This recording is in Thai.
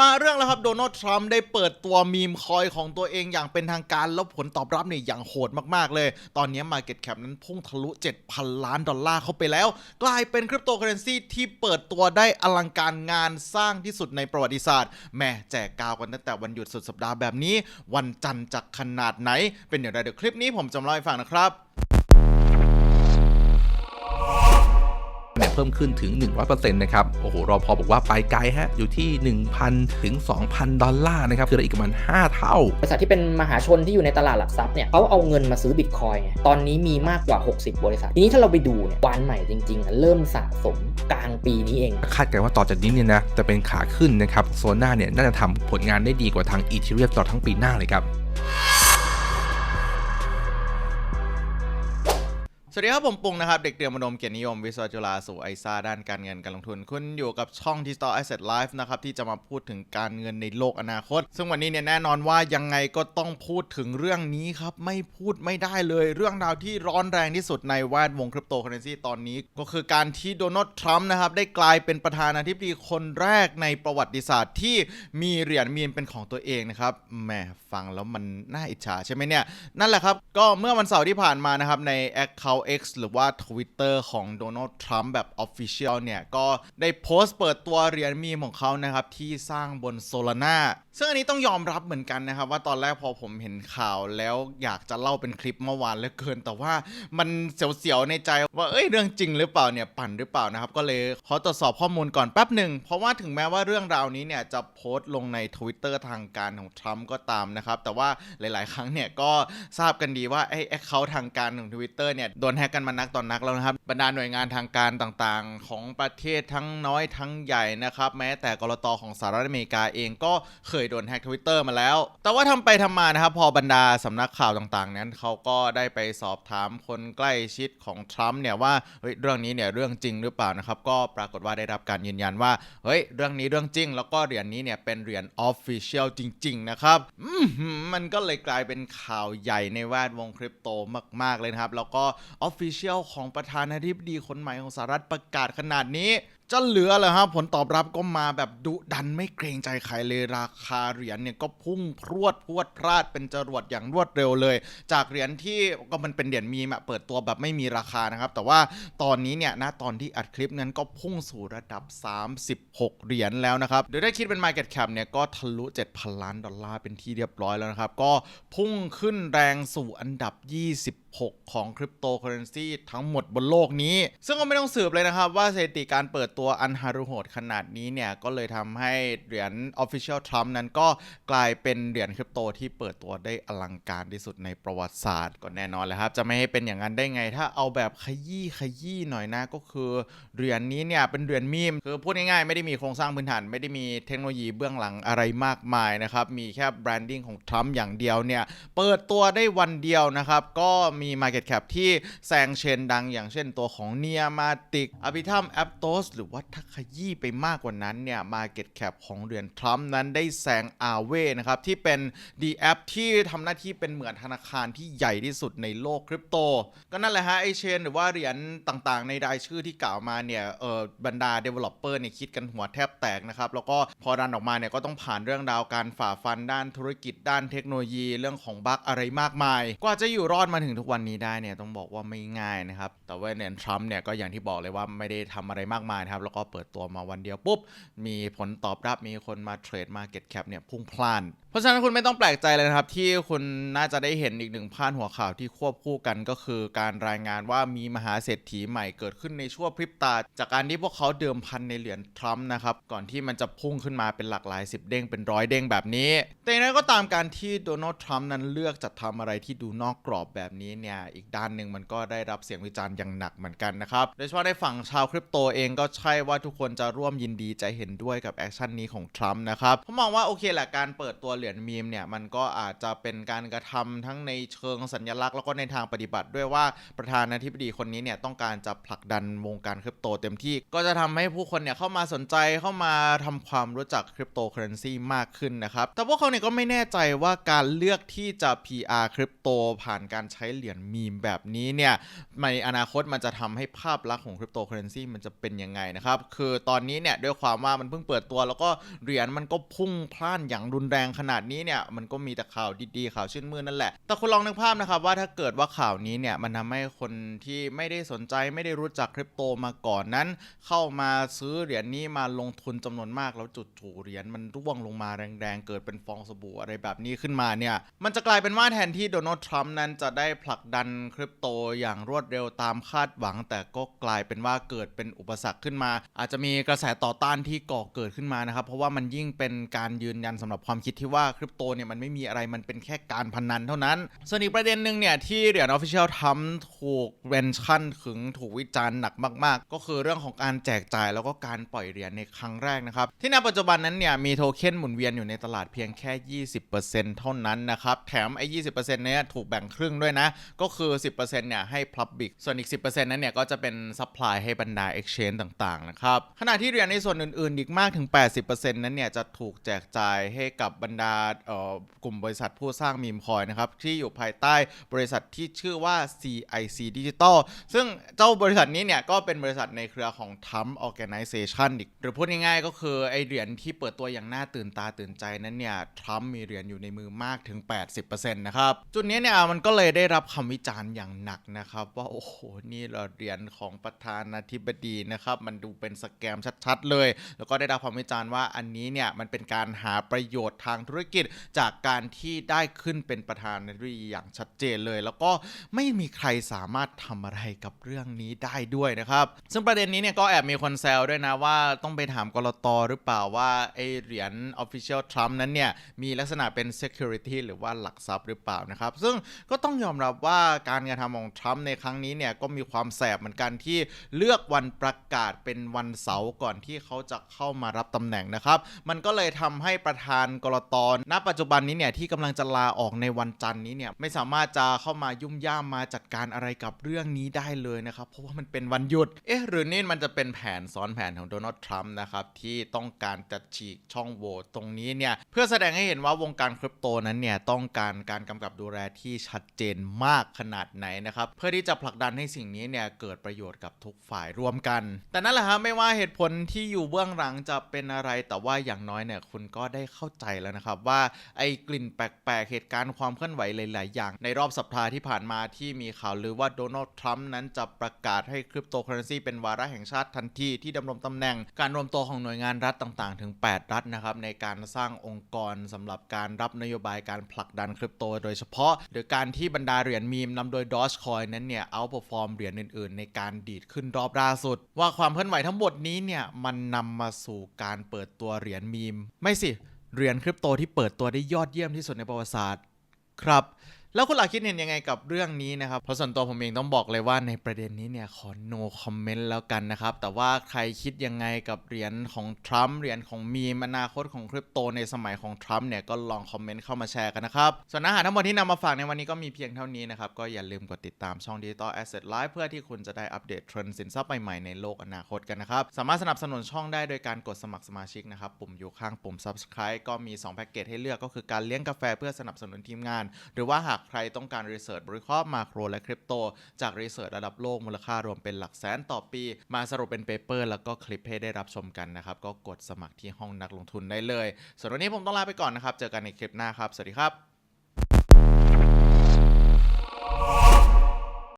มาเรื่องแล้วครับโดนัลด์ทรัมป์ได้เปิดตัวมีมคอยของตัวเองอย่างเป็นทางการแล้วผลตอบรับเนี่ยอย่างโหดมากๆเลย ตอนนี้ Market Cap นั้นพุ่งทะลุ 7,000 ล้านดอลลาร์เข้าไปแล้ว กลายเป็นคริปโตเคอเรนซีที่เปิดตัวได้อลังการงานสร้างที่สุดในประวัติศาสตร์แม่แจกกาวกันตั้งแต่วันหยุดสุดสัปดาห์แบบนี้ วันจันทร์จะขนาดไหน เป็นอย่างไรเดี๋ยวคลิปนี้ผมจะเล่าให้ฟังนะครับ เนี่ยเพิ่มขึ้นถึง 100%นะครับโอ้โหรอพอบอกว่าไปไกลฮะอยู่ที่ 1,000 ถึง 2,000 ดอลลาร์นะครับคืออีกประมาณ 5 เท่า บริษัทที่เป็นมหาชนที่อยู่ในตลาดหลักทรัพย์เนี่ยเขาเอาเงินมาซื้อบิตคอยน์ไงตอนนี้มีมากกว่า 60 บริษัท ทีนี้ถ้าเราไปดูเนี่ยวานใหม่จริงๆอะเริ่มสะสมกลางปีนี้เอง คาดกันว่าต่อจากนี้เนี่ยนะจะเป็นขาขึ้นนะครับโซน่าเนี่ยน่าจะทำผลงานได้ดีกว่าทางอีเทเรียมตลอดทั้งปีหน้าเลยครับ สวัสดีครับผมปุงนะครับ เด็กเตรียมมนมเกียรตินิยม วิศวจุฬาสู่ไอซ่าด้านการเงินการลงทุน คุณอยู่กับช่อง Digital Asset Life นะครับ ที่จะมาพูดถึงการเงินในโลกอนาคต ซึ่งวันนี้เนี่ยแน่นอนว่ายังไงก็ต้องพูดถึงเรื่องนี้ครับ ไม่พูดไม่ได้เลย เรื่องราวที่ร้อนแรงที่สุดในแวดวงคริปโตเคอเรนซีตอนนี้ ก็คือการที่โดนัลด์ทรัมป์นะครับได้กลายเป็นประธานาธิบดีคนแรกในประวัติศาสตร์ที่มีเหรียญมีมเป็นของตัวเองนะครับแหมฟังแล้วมันน่าอิจฉาใช่ไหมเนี่ยนั่นแหละครับก็เมื่อวันเสาร์ที่ผ่านมานะครับใน Account X หรือว่า Twitter ของโดนัลด์ทรัมป์แบบ Official เนี่ย ก็ได้โพสต์เปิดตัวเหรียญมีมของเขานะครับ ที่สร้างบน Solana ซึ่งอันนี้ต้องยอมรับเหมือนกันนะครับ ว่าตอนแรกพอผมเห็นข่าวแล้วอยากจะเล่าเป็นคลิปเมื่อวานเหลือเกิน แต่ว่ามันเสียวๆในใจว่าเอ้ยเรื่องจริงหรือเปล่าเนี่ยปั่นหรือเปล่านะครับ ก็เลยขอตรวจสอบข้อมูลก่อนแป๊บหนึ่งเพราะว่าถึงแม้ว่าเรื่องราวนี้เนี่ยจะโพสต์ลงใน Twitter ทางการของทรัมป์ก็ตามนะครับแต่ว่าหลาย ๆ ครั้งเนี่ยก็ทราบกันดีว่าไอ้แอคเคาท์ทางการของ Twitter เนี่ยโดนแฮกกันมานักตอนนักแล้วนะครับ บรรดาหน่วยงานทางการต่างๆ ของประเทศทั้งน้อยทั้งใหญ่นะครับ แม้แต่กรตของสหรัฐอเมริกาเองก็เคยโดนแฮกทวิตเตอร์มาแล้ว แต่ว่าทำไปทำมานะครับ พอบรรดาสำนักข่าวต่างๆ นั้นเขาก็ได้ไปสอบถามคนใกล้ชิดของทรัมป์เนี่ยว่าเฮ้ยเรื่องนี้เนี่ยเรื่องจริงหรือเปล่านะครับ ก็ปรากฏว่าได้รับการยืนยันว่าเฮ้ยเรื่องนี้เรื่องจริง แล้วก็เหรียญนี้เนี่ยเป็นเหรียญออฟฟิเชียลจริง ๆ นะครับมันก็เลยกลายเป็นข่าวใหญ่ในแวดวงคริปโตมาก ๆ เลยนะครับ แล้วก็ออฟฟิเชียลของประธานาธิบดีคนใหม่ของสหรัฐประกาศขนาดนี้ จะเหลือเหรอครับผลตอบรับก็มาแบบดุดันไม่เกรงใจใครเลยราคาเหรียญเนี่ยก็พุ่งพรวดพรวดพลาดเป็นจรวดอย่างรวดเร็วเลย จากเหรียญที่ก็มันเป็นเหรียญมีมอะเปิดตัวแบบไม่มีราคานะครับ แต่ว่าตอนนี้เนี่ยณตอนที่อัดคลิปนั้นก็พุ่งสู่ระดับ 36 เหรียญแล้วนะครับโดยถ้คิดเป็น Market Cap เนี่ยก็ทะลุ 7,000 ล้านดอลลาร์เป็นที่เรียบร้อยแล้วนะครับ ก็พุ่งขึ้นแรงสู่อันดับ26ของคริปโตเคอเรนซีทั้งหมดบนโลกนี้ ซึ่งก็ไม่ต้องสืบเลยนะครับว่าสถิติการเปิดตัวอันฮารุโหดขนาดนี้เนี่ย ก็เลยทำให้เหรียญ Official Trump นั้นก็กลายเป็นเหรียญคริปโตที่เปิดตัวได้อลังการที่สุดในประวัติศาสตร์ก็แน่นอนเลยครับ จะไม่ให้เป็นอย่างนั้นได้ไง ถ้าเอาแบบขยี้ขยี้หน่อยนะก็คือเหรียญนี้เนี่ยเป็นเหรียญมีมคือพูดง่ายๆไม่ได้มีโครงสร้างพื้นฐานไม่ได้มีเทคโนโลยีเบื้องหลังอะไรมากมายนะครับมีแค่แบรนดิ้งของทรัมป์อย่างเดียวเนี่ยเปิดตัวได้วันเดียวนะครับก็มี Market Cap ที่แซงเชนดังอย่างเช่นตัวของเนียมาติกอภิธรรมแอปโตสหรือว่าถ้าขยี้ไปมากกว่านั้นเนี่ย Market Cap ของเหรียญทรัมป์นั้นได้แซงอาเวนะครับ ที่เป็น D App ที่ทำหน้าที่เป็นเหมือนธนาคารที่ใหญ่ที่สุดในโลกคริปโต ก็นั่นแหละฮะ ไอเชนหรือว่าเหรียญต่างๆ ในรายชื่อที่กล่าวมาเนี่ยเออบรรดา Developer เนี่ยคิดกันหัวแทบแตกนะครับ แล้วก็พอรันออกมาเนี่ยก็ต้องผ่านเรื่องราวการฝ่าฟันด้านธุรกิจด้านเทคโนโลยีเรื่องของบั๊กอะไรมากมาย กว่าจะอยู่รอดมาถึงทุกวันนี้ได้เนี่ยต้องบอกว่าไม่ง่ายนะครับแต่ว่าเนี่ยทรัมป์เนี่ยก็อย่างที่บอกเลยว่าไม่ได้ทำอะไรมากมายนะครับ แล้วก็เปิดตัวมาวันเดียวปุ๊บ มีผลตอบรับมีคนมาเทรดมาเก็ตแคปเนี่ยพุ่งพล่าน ราะฉะนั้นคุณไม่ต้องแปลกใจเลยนะครับ ที่คุณน่าจะได้เห็นอีกหนึ่งพาดหัวข่าวที่ควบคู่กันก็คือการรายงานว่ามีมหาเศรษฐีใหม่เกิดขึ้นในช่วงพริบตา จากการที่พวกเขาเดิมพันในเหรียญทรัมป์นะครับก่อนที่มันจะพุ่งขึ้นมาเป็นหลักหลายสิบเด้งเป็นร้อยเด้งแบบนี้ แต่อย่างไรก็ตามการที่โดนัลด์ทรัมป์นั้นเลือกจะทำอะไรที่ดูนอกกรอบแบบนี้เนี่ยอีกด้านหนึ่งมันก็ได้รับเสียงวิจารณ์อย่างหนักเหมือนกันนะครับโดยเฉพาะในฝั่งชาวคริปโตเองก็ใช่ว่าทุกคนจะร่วมยินดีใจเห็นด้วยกับแอคชั่นนี้ของทรัมป์นะครับผมมองว่าโอเคแหละการเปิดตัวเหรียญมีมเนี่ยมันก็อาจจะเป็นการกระทำทั้งในเชิงสัญลักษณ์แล้วก็ในทางปฏิบัติ ด้วยว่าประธานาธิบดีคนนี้เนี่ยต้องการจะผลักดันวงการคริปโตเต็มที่ ก็จะทำให้ผู้คนเนี่ยเข้ามาสนใจเข้ามาทำความรู้จักคริปโตเคอเรนซีมากขึ้นนะครับ แต่พวกเขาเนี่ยก็ไม่แน่ใจว่าการเลือกที่จะ PR คริปโตผ่านการใช้เหรียญมีมแบบนี้เนี่ยในอนาคตมันจะทำให้ภาพลักษณ์ของคริปโตเคอเรนซีมันจะเป็นยังไงนะครับ คือตอนนี้เนี่ยด้วยความว่ามันเพิ่งเปิดตัว แล้วก็เหรียญมันก็พุ่งพล่านอย่างรุนแรงขนาดนี้เนี่ยมันก็มีแต่ข่าวดีๆข่าวชื่นมื่นนั่นแหละ แต่คุณลองนึกภาพนะครับว่าถ้าเกิดว่าข่าวนี้เนี่ยมันทำให้คนที่ไม่ได้สนใจไม่ได้รู้จักคริปโตมาก่อนนั้น เข้ามาซื้อเหรียญนี้มาลงทุนจำนวนมากแล้วจุดถูเหรียญมันร่วงลงมาแรงๆ เกิดเป็นฟองสบู่อะไรแบบนี้ขึ้นมาเนี่ยมันจะกลายเป็นว่าแทนที่โดนัลด์ทรัมป์นั้นจะได้ผลักดันคริปโตอย่างรวดเร็วตามคาดหวัง แต่ก็กลายเป็นว่าเกิดเป็นอุปสรรคขึ้นมา อาจจะมีกระแสต่อต้านที่ก่อเกิดขึ้นมานะครับเพราะว่ามันยิ่งเป็นการยืนยันสำหรับความคิดที่ว่าคริปโตเนี่ยมันไม่มีอะไรมันเป็นแค่การพนันเท่านั้น ส่วนอีกประเด็นหนึ่งเนี่ยที่เหรียญ Official ทำถูกเวนชั่นถึงถูกวิจารณ์หนักมาก ๆ ก็คือเรื่องของการแจกจ่ายแล้วก็การปล่อยเหรียญในครั้งแรกนะครับ ที่ณปัจจุบันนั้นเนี่ยมีโทเค็นหมุนเวียนอยู่ในตลาดเพียงแค่ 20%เท่านั้นนะครับแถมไอ้20%เนี้ยถูกแบ่งครึ่งด้วยนะ ก็คือ 10%เนี่ยให้ Public ส่วนอีก 10%นั้นเนี่ยก็จะเป็น Supply ให้บรรดา Exchange ต่าง ๆ นะครับขณะที่เหรียญในส่วนอื่น ๆ อีกมากถึง 80%นั้นเนี่ยจะถูกแจกจ่ายให้กับบรรดาเอ่อกลุ่มบริษัทผู้สร้างมีมคอยนะครับที่อยู่ภายใต้บริษัทที่ชื่อว่า CIC Digital ซึ่งเจ้าบริษัทนี้เนี่ยก็เป็นบริษัทในเครือของ Trump Organization อีกหรือพูดง่ายๆก็คือไอเหรียญที่เปิดตัวอย่างน่าตื่นตาตื่นใจนั้นเนี่ยทรัมป์มีเหรียญอยู่ในมือมากถึง 80%นะครับจุดนี้เนี่ยมันก็เลยได้รับคำวิจารณ์อย่างหนักนะครับว่าโอ้โหนี่เราเหรียญของประธานาธิบดีนะครับมันดูเป็นสแกมชัดๆเลย แล้วก็ได้รับความวิจารณ์ว่าอันนี้เนี่ยมันเป็นการหาประโยชน์ทางธุรกิจจากการที่ได้ขึ้นเป็นประธานาธิบดีอย่างชัดเจนเลย แล้วก็ไม่มีใครสามารถทำอะไรกับเรื่องนี้ได้ด้วยนะครับ ซึ่งประเด็นนี้เนี่ยก็แอบมีคนแซวด้วยนะว่าต้องไปถามกรตหรือเปล่าว่าไอเหรียญ Official Trump นั้นเนี่ยมีลักษณะเป็น security หรือว่าหลักทรัพย์หรือเปล่านะครับ ซึ่งก็ต้องยอมรับว่าการกระทำของทรัมป์ในครั้งนี้เนี่ยก็มีความแสบเหมือนกันที่เลือกวันประกาศเป็นวันเสาร์ก่อนที่เขาจะเข้ามารับตำแหน่งนะครับ มันก็เลยทำให้ประธานกรตณปัจจุบันนี้เนี่ยที่กำลังจะลาออกในวันจันทร์นี้เนี่ยไม่สามารถจะเข้ามายุ่มย่ามมาจัดการอะไรกับเรื่องนี้ได้เลยนะครับ เพราะว่ามันเป็นวันหยุด เอ๊ะหรือนี่มันจะเป็นแผนซ้อนแผนของโดนัลด์ทรัมป์นะครับที่ต้องการจะฉีกช่องโหว่ตรงนี้เนี่ยเพื่อแสดงให้เห็นว่าวงการคริปโตนั้นเนี่ยต้องการการกำกับดูแลที่ชัดเจนมากขนาดไหนนะครับเพื่อที่จะผลักดันให้สิ่งนี้เนี่ยเกิดประโยชน์กับทุกฝ่ายร่วมกัน แต่นั่นแหละฮะไม่ว่าเหตุผลที่อยู่เบื้องหลังจะเป็นอะไรแต่ว่าอย่างน้อยเนี่ยคุณก็ได้เข้าใจแล้วนะครับว่าไอ้กลิ่นแปลกๆ เหตุการณ์ความเคลื่อนไหวหลาย ๆ อย่าง ในรอบสัปดาห์ที่ผ่านมาที่มีข่าวลือว่าโดนัลด์ทรัมป์นั้นจะประกาศให้คริปโตเคอเรนซีเป็นวาระแห่งชาติทันทีที่ดำรงตำแหน่งการรวมตัวของหน่วยงานรัฐต่าง ๆ ถึง 8 รัฐนะครับในการสร้างองค์กรสำหรับการรับนโยบายการผลักดันคริปโต โดยเฉพาะ หรือการที่บรรดาเหรียญมีมนำโดย Dogecoin นั้นเนี่ยเอาพอฟอร์มเหรียญอื่น ๆ ในการดีดขึ้นรอบล่าสุด ว่าความเคลื่อนไหวทั้งหมดนี้เนี่ยมันนำมาสู่การเปิดตัวเหรียญมีม ไม่สิ เหรียญคริปโตที่เปิดตัวได้ยอดเยี่ยมที่สุดในประวัติศาสตร์ ครับ แล้วคุณหลักคิดเห็นยังไงกับเรื่องนี้นะครับ เพราะส่วนตัวผมเองต้องบอกเลยว่าในประเด็นนี้เนี่ยขอ no comment แล้วกันนะครับ แต่ว่าใครคิดยังไงกับเหรียญของทรัมป์เหรียญของมีมอนาคตของคริปโตในสมัยของทรัมป์เนี่ยก็ลองคอมเมนต์เข้ามาแชร์กันนะครับ ส่วนอาหารทั้งหมดที่นำมาฝากในวันนี้ก็มีเพียงเท่านี้นะครับ ก็อย่าลืมกดติดตามช่อง Digital Asset Live เพื่อที่คุณจะได้อัปเดตเทรนด์สินทรัพย์ใหม่ๆในโลกอนาคตกันนะครับสามารถสนับสนุนช่องได้โดยการกดสมัครสมาชิกนะครับปุ่มอยู่ข้างปุ่ม subscribe ก็มี2แพ็กเกจให้เลือกก็คือการเลี้ยงกาแฟเพื่อสนับสนุนทีมงาน หรือว่าหากใครต้องการรีเสิร์ชบริเคราะห์มาโครและคริปโต จากรีเสิร์ชระดับโลกมูลค่ารวมเป็นหลักแสนต่อปี มาสรุปเป็นเปเปอร์แล้วก็คลิปให้ได้รับชมกันนะครับ ก็กดสมัครที่ห้องนักลงทุนได้เลยส่วนวันนี้ผมต้องลาไปก่อนนะครับ เจอกันในคลิปหน้าครับ สวัสดีครับ